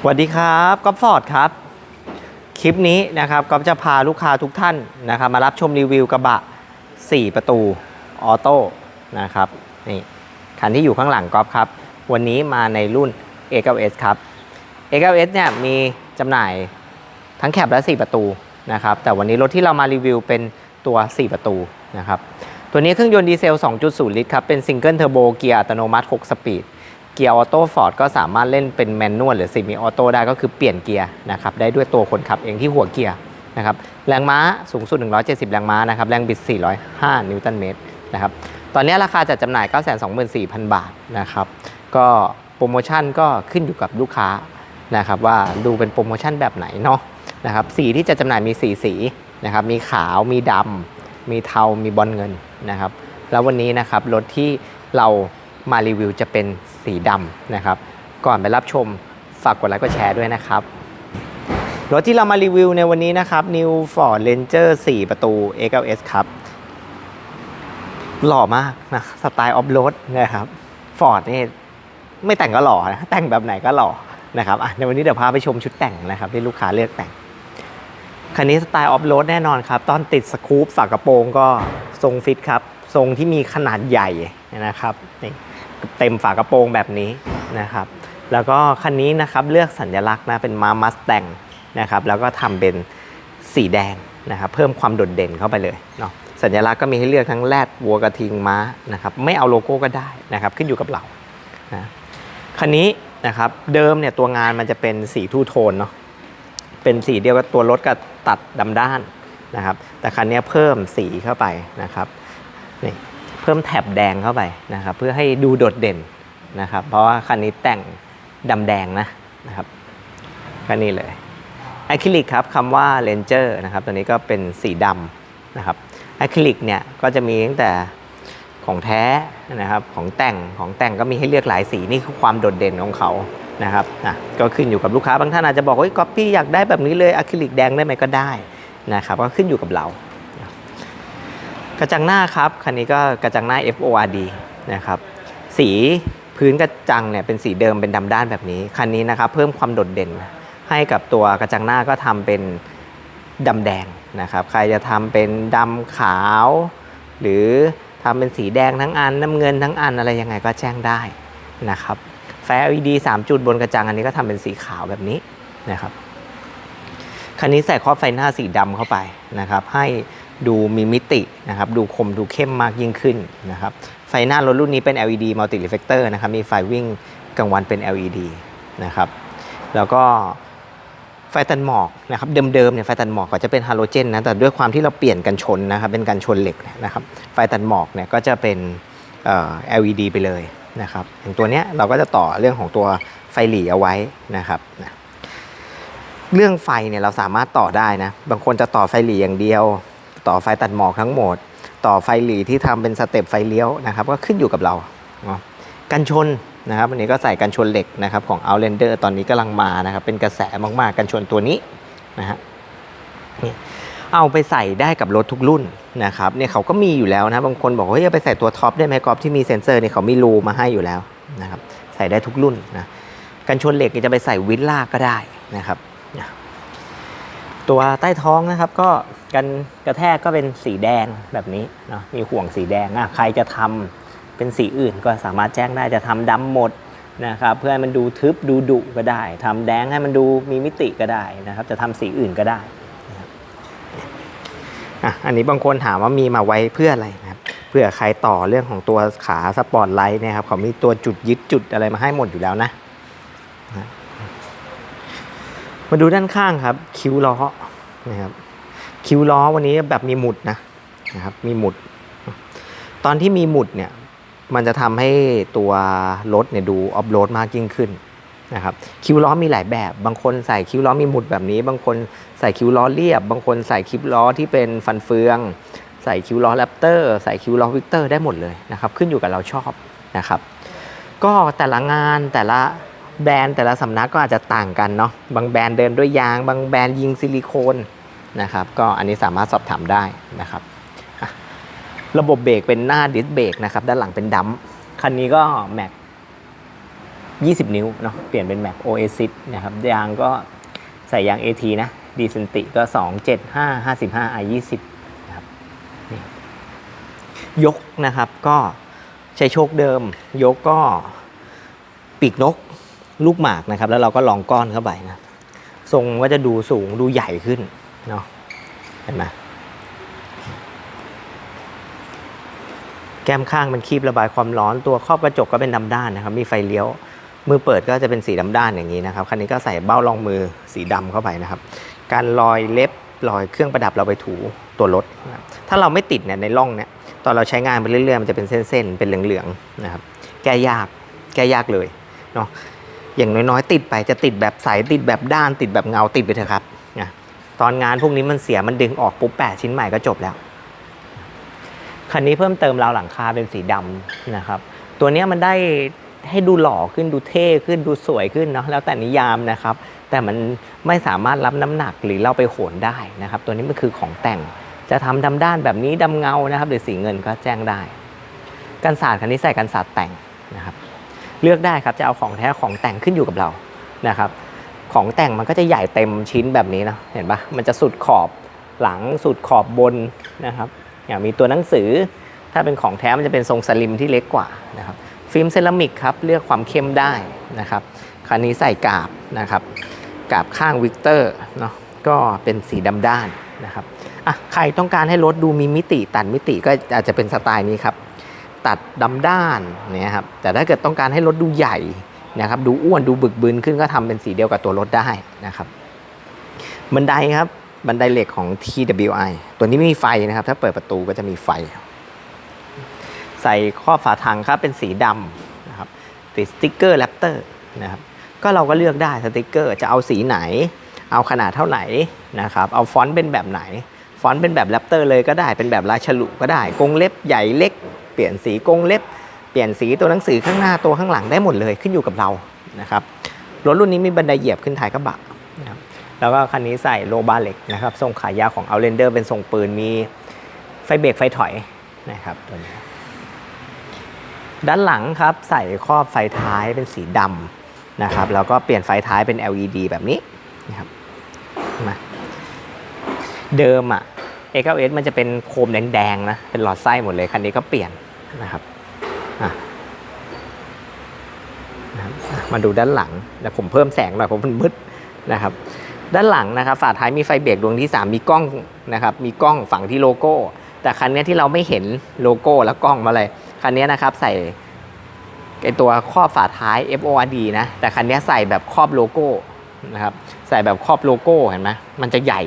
สวัสดีครับก๊อฟฟอร์ดครับ คลิปนี้นะครับก๊อฟจะพาลูกค้าทุกท่านนะครับมารับชมรีวิวกระบะ 4 ประตูออโต้นะครับนี่คันที่อยู่ข้างหลังก๊อฟครับ วันนี้มาในรุ่น A9S ครับ A9S เนี่ยมีจำหน่ายทั้งแคบและ 4 ประตูนะครับแต่วันนี้รถที่เรามารีวิวเป็นตัว 4 ประตูนะครับตัวนี้เครื่องยนต์ดีเซล 2.0 ลิตรครับเป็นซิงเกิลเทอร์โบเกียร์อัตโนมัติ 6 สปีด เกียร์ออโต้ฟอร์ดก็สามารถเล่นเป็นแมนนวลหรือซีมีออโต้ได้ก็คือเปลี่ยนเกียร์นะครับได้ด้วยตัวคนขับเองที่หัวเกียร์นะครับแรงม้าสูงสุด 170 แรงม้านะครับแรงบิด 405 นิวตันเมตรนะครับตอนนี้ราคาจัดจำหน่าย 924,000 บาทนะครับก็โปรโมชั่นก็ขึ้นอยู่กับลูกค้านะครับว่าดูเป็นโปรโมชั่นแบบไหนเนาะนะครับสีที่จะจำหน่ายมี 4 สีนะครับมีขาวมีดำมีเทา มีบอลเงินนะครับแล้ววันนี้นะครับรถที่เรา มารีวิวจะเป็นสีดำนะครับ ก่อนไปรับชมฝากกดไลค์กดแชร์ด้วยนะครับ รถที่เรามารีวิวในวันนี้นะครับ New Ford Ranger 4 ประตู A9S ครับ หล่อมากนะสไตล์ออฟโรดนะครับ Ford นี่ไม่แต่งก็หล่อนะแต่งแบบไหนก็หล่อนะครับในวันนี้เดี๋ยวพาไปชมชุดแต่งนะครับ ที่ลูกค้าเลือกแต่งคันนี้สไตล์ออฟโรดแน่นอนครับ ตอนติดสกู๊ปฝากระโปรงก็ทรงฟิตครับ ทรงที่มีขนาดใหญ่นะครับนี่ เต็มฝากระโปรงแบบนี้นะครับ แล้วก็คันนี้นะครับเลือกสัญลักษณ์นะเป็นมามัสแตงนะครับแล้วก็ทำเป็นสีแดงนะครับเพิ่มความโดดเด่นเข้าไปเลยเนาะสัญลักษณ์ก็มีให้เลือกทั้งแรดวัวกระทิงม้านะครับไม่เอาโลโก้ก็ได้นะครับขึ้นอยู่กับเรานะคันนี้นะครับเดิมเนี่ยตัวงานมันจะเป็นสีทูโทนเนาะเป็นสีเดียวกับตัวรถกับตัดดำด้านนะครับ แต่คันนี้เพิ่มสีเข้าไปนะครับนี่ พิ่มแถบแดงเข้าไปนะครับ เพื่อให้ดูโดดเด่นนะครับ เพราะว่าคันนี้แต่งดำแดงนะนะครับคันนี้เลยอะคริลิกครับคำว่าเลนเจอร์นะครับตัวนี้ก็เป็นสีดำนะครับอะคริลิกเนี่ยก็จะมีตั้งแต่ของแท้นะครับของแต่งของแต่งก็มีให้เลือกหลายสีนี่คือความโดดเด่นของเขานะครับอะก็ขึ้นอยู่กับลูกค้าบางท่านอาจจะบอกว่าเฮ้ยก๊อปปี้อยากได้แบบนี้เลยอะคริลิกแดงได้ไหมก็ได้นะครับก็ขึ้นอยู่กับเรา กระจังหน้าครับ คันนี้ก็กระจังหน้า FORD นะครับ สีพื้นกระจังเนี่ยเป็นสีเดิมเป็นดำด้านแบบนี้ คันนี้นะครับเพิ่มความโดดเด่น ให้กับตัวกระจังหน้าก็ทำเป็นดำแดงนะครับ ใครจะทำเป็นดำขาว หรือทำเป็นสีแดงทั้งอันน้ำเงินทั้งอันอะไรยังไงก็แจ้งได้นะครับไฟ LED 3 จุดบนกระจังอันนี้ก็ทำเป็นสีขาวแบบนี้นะครับคันนี้ใส่ครอบไฟหน้าสีดำเข้าไปนะครับ ให้ ดูมีมิตินะครับดูคมดูเข้มมากยิ่งขึ้นนะครับไฟหน้ารถรุ่นนี้เป็น LED multi reflector นะครับมีไฟวิ่งกลางวันเป็น LED นะครับแล้วก็ไฟตันหมอกนะครับเดิมๆเนี่ยไฟตันหมอกก็จะเป็นฮาโลเจนนะแต่ด้วยความที่เราเปลี่ยนกันชนนะครับเป็นกันชนเหล็กนะครับไฟตันหมอกเนี่ยก็จะเป็น LED ไปเลยนะครับอย่างตัวเนี้ยเราก็จะต่อเรื่องของตัวไฟหลีเอาไว้นะครับเรื่องไฟเนี่ยเราสามารถต่อได้นะบางคนจะต่อไฟหลีอย่างเดียว ต่อไฟตัดหมอกทั้งหมด ต่อไฟหลีที่ทำเป็นสเต็ปไฟเลี้ยวนะครับ ก็ขึ้นอยู่กับเราเนาะกันชนนะครับวันนี้ก็ใส่กันชนเหล็กนะครับของ Outlander ตอนนี้กำลังมานะครับ เป็นกระแสมากๆกันชนตัวนี้นะฮะนี่เอาไปใส่ได้กับรถทุกรุ่นนะครับเนี่ยเขาก็มีอยู่แล้วนะบางคนบอกว่าเฮ้ยเอาไปใส่ตัวท็อปได้ไหมกอล์ฟที่มีเซ็นเซอร์เนี่ยเขามีรูมาให้อยู่แล้วนะครับใส่ได้ทุกรุ่นนะกันชนเหล็กจะไปใส่วิลล่าก็ได้นะครับนะตัวใต้ท้องนะครับก็ กันกระแทกก็เป็นสีแดงแบบนี้เนาะมีห่วงสีแดงอะใครจะทำเป็นสีอื่นก็สามารถแจ้งได้จะทำดำหมดนะครับเพื่อให้มันดูทึบดูดุก็ได้ทำแดงให้มันดูมีมิติก็ได้นะครับ จะทำสีอื่นก็ได้นะอะอันนี้บางคนถามว่ามีมาไว้เพื่ออะไรนะครับเพื่อใครต่อเรื่องของตัวขาสปอร์ตไลท์เนี่ยครับเขามีตัวจุดยึดจุดอะไรมาให้หมดอยู่แล้วนะมาดูด้านข้างครับ คิ้วล้อนะครับ คิ้วล้อวันนี้แบบมีหมุดนะนะครับมีหมุด ตอนที่มีหมุดเนี่ยมันจะทำให้ตัวรถเนี่ยดูออฟโรดมากยิ่งขึ้นนะครับคิ้วล้อมีหลายแบบ บางคนใส่คิ้วล้อมีหมุดแบบนี้ บางคนใส่คิ้วล้อเรียบ บางคนใส่คิ้วล้อที่เป็นฟันเฟือง ใส่คิ้วล้อแรปเตอร์ใส่คิ้วล้อวิกเตอร์ได้หมดเลยนะครับขึ้นอยู่กับเราชอบนะครับก็แต่ละงานแต่ละแบรนด์แต่ละสำนักก็อาจจะต่างกันเนาะบางแบรนด์เดินด้วยยาง บางแบรนด์ยิงซิลิโคน นะครับ ก็อันนี้สามารถสอบถามได้นะครับ ระบบเบรกเป็นหน้าดิสเบรกนะครับ ด้านหลังเป็นดัมป์คันนี้ก็แม็ก20 นิ้วเนาะเปลี่ยนเป็นแม็ก Oasis นะครับ ยางก็ใส่ยาง AT นะดีเซนติก็ 275 55 i 20 นะครับนี่ยกนะครับก็ใช้โชคเดิม ยกก็ปีกนกลูกหมากนะครับ แล้วเราก็ลองก้อนเข้าไปนะ ทรงก็จะดูสูงดูใหญ่ขึ้น เนาะเห็นไหมแก้มข้างมันคีบระบายความร้อนตัวครอบกระจกก็เป็นดำด้านนะครับ มีไฟเลี้ยว มือเปิดก็จะเป็นสีดำด้านอย่างนี้นะครับ คันนี้ก็ใส่เบ้ารองมือสีดำเข้าไปนะครับ การรอยเล็บรอยเครื่องประดับเราไปถูตัวรถนะถ้าเราไม่ติดเนี่ยในร่องเนี่ยตอนเราใช้งานไปเรื่อยๆมันจะเป็นเส้นๆเป็นเหลืองๆนะครับ แก้ยากแก้ยากเลยเนาะอย่างน้อยๆ ติดไปจะติดแบบใสติดแบบด้านติดแบบเงาติดไปเถอะครับ ตอนงานพวกนี้มันเสียมันดึงออกปุ๊บแปะชิ้นใหม่ก็จบแล้ว คันนี้เพิ่มเติมราวหลังคาเป็นสีดำนะครับ ตัวนี้มันได้ให้ดูหล่อขึ้นดูเท่ขึ้นดูสวยขึ้นเนาะแล้วแต่นิยามนะครับ แต่มันไม่สามารถรับน้ำหนักหรือเราไปโหนได้นะครับ ตัวนี้มันคือของแต่งจะทำดำด้านแบบนี้ดำเงานะครับ หรือสีเงินก็แจ้งได้กันศาสตร์คันนี้ใส่กันศาสตร์แต่งนะครับ เลือกได้ครับจะเอาของแท้ของแต่งขึ้นอยู่กับเรานะครับ ของแต่งมันก็จะใหญ่เต็มชิ้นแบบนี้นะเห็นปะมันจะสุดขอบหลังสุดขอบบนนะครับอย่างมีตัวหนังสือ ถ้าเป็นของแท้มันจะเป็นทรงสลิมที่เล็กกว่านะครับฟิล์มเซรามิกครับเลือกความเข้มได้นะครับคันนี้ใส่กาบนะครับกาบข้างวิกเตอร์เนาะก็เป็นสีดำด้านนะครับอะใครต้องการให้รถดูมีมิติตัดมิติก็อาจจะเป็นสไตล์นี้ครับ ตัดดำด้านเนี่ยครับแต่ถ้าเกิดต้องการให้รถดูใหญ่ นะครับดูอ้วนดูบึกบึนขึ้นก็ทำเป็นสีเดียวกับตัวรถได้นะครับบันไดครับบันไดเหล็กของ TWI ตัวนี้ไม่มีไฟนะครับ ถ้าเปิดประตูก็จะมีไฟ ใส่ข้อบฝาถังครับเป็นสีดำนะครับติดสติกเกอร์แรปเตอร์นะครับก็เราก็เลือกได้สติกเกอร์จะเอาสีไหน เอาขนาดเท่าไหนนะครับเอาฟอนต์เป็นแบบไหน ฟอนต์เป็นแบบแรปเตอร์เลยก็ได้เป็นแบบลายฉลุก็ได้กรงเล็บใหญ่เล็ก เปลี่ยนสีกรงเล็บ ปลี่ยนสีตัวหนังสือข้างหน้าตัวข้างหลังได้หมดเลยขึ้นอยู่กับเรานะครับรถรุ่นนี้มีบันไดเหยียบขึ้นท้ายกระบะนะครับแล้วก็คันนี้ใส่โลบาร์เหล็กนะครับทรงขายาวของ Outlander เป็นทรงปืนมีไฟเบรกไฟถอยนะครับตัวนี้ด้านหลังครับใส่ครอบไฟท้ายเป็นสีดำนะครับแล้วก็เปลี่ยนไฟท้ายเป็น LED แบบนี้นะครับมาเดิมอะ A9S มันจะเป็นโคมแดงๆนะเป็นหลอดไส้หมดเลยคันนี้ก็เปลี่ยนนะครับ มาดูด้านหลังแล้วผมเพิ่มแสงหน่อยผมมันมืดนะครับ ด้านหลังนะครับ ฝาท้ายมีไฟเบรกดวงที่ 3 มีกล้องนะครับ มีกล้องฝังที่โลโก้ แต่คันนี้ที่เราไม่เห็นโลโก้และกล้องมาเลยคันนี้นะครับใส่ไอตัวครอบฝาท้าย FORD นะ แต่คันนี้ใส่แบบครอบโลโก้นะครับ ใส่แบบครอบโลโก้เห็นไหมมันจะใหญ่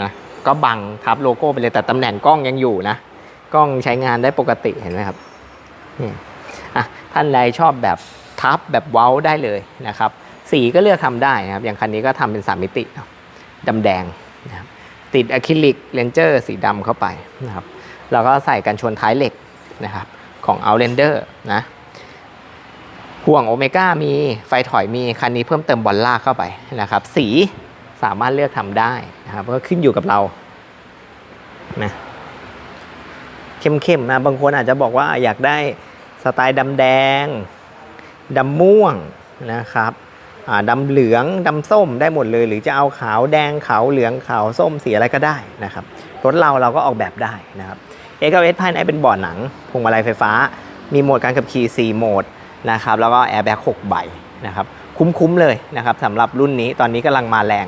นะก็บังทับโลโก้ไปเลยแต่ตำแหน่งกล้องยังอยู่นะ กล้องใช้งานได้ปกติเห็นไหมครับ นี่อะท่านใดชอบแบบทับแบบเว้าได้เลยนะครับ สีก็เลือกทำได้นะครับ อย่างคันนี้ก็ทำเป็นสามิติเนาะดำแดงนะครับติดอะคริลิกเลนเจอร์สีดำเข้าไปนะครับ แล้วก็ใส่กันชนท้ายเหล็กนะครับของ Outlander นะห่วงโอเมก้ามีไฟถอยมีคันนี้เพิ่มเติมบอลล่าเข้าไปนะครับ สีสามารถเลือกทำได้นะครับก็ขึ้นอยู่กับเรานะเข้มๆนะบางคนอาจจะบอกว่าอยากได้ สไตล์ดำแดงดำม่วงนะครับดำเหลืองดำส้มได้หมดเลย หรือจะเอาขาวแดงขาวเหลืองขาวส้มสีอะไรก็ได้นะครับรถเราเราก็ออกแบบได้นะครับเอกเวสภายในเป็นเบาะหนังพวงมาลัยไฟฟ้า มีโหมดการขับขี่ 4 โหมดนะครับแล้วก็แอร์แบ็ก6ใบนะครับคุ้มๆเลยนะครับสำหรับรุ่นนี้ตอนนี้กำลังมาแรง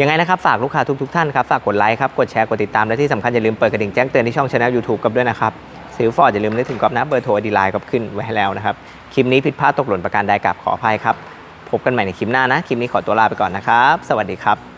ยังไงนะครับ ฝากลูกค้าทุกๆท่านครับ ฝากกดไลค์ครับ กดแชร์ กดติดตาม และที่สำคัญอย่าลืมเปิดกระดิ่งแจ้งเตือนที่ช่องช anel YouTube กับด้วยนะครับ ซื้อฟอร์ดอย่าลืมนึกถึงกอบนะเบอร์โทรดีไลน์กับขึ้นไว้ให้แล้วนะครับ คลิปนี้ผิดพลาดตกหล่นประการใดกับขออภัยครับ พบกันใหม่ในคลิปหน้านะ คลิปนี้ขอตัวลาไปก่อนนะครับ สวัสดีครับ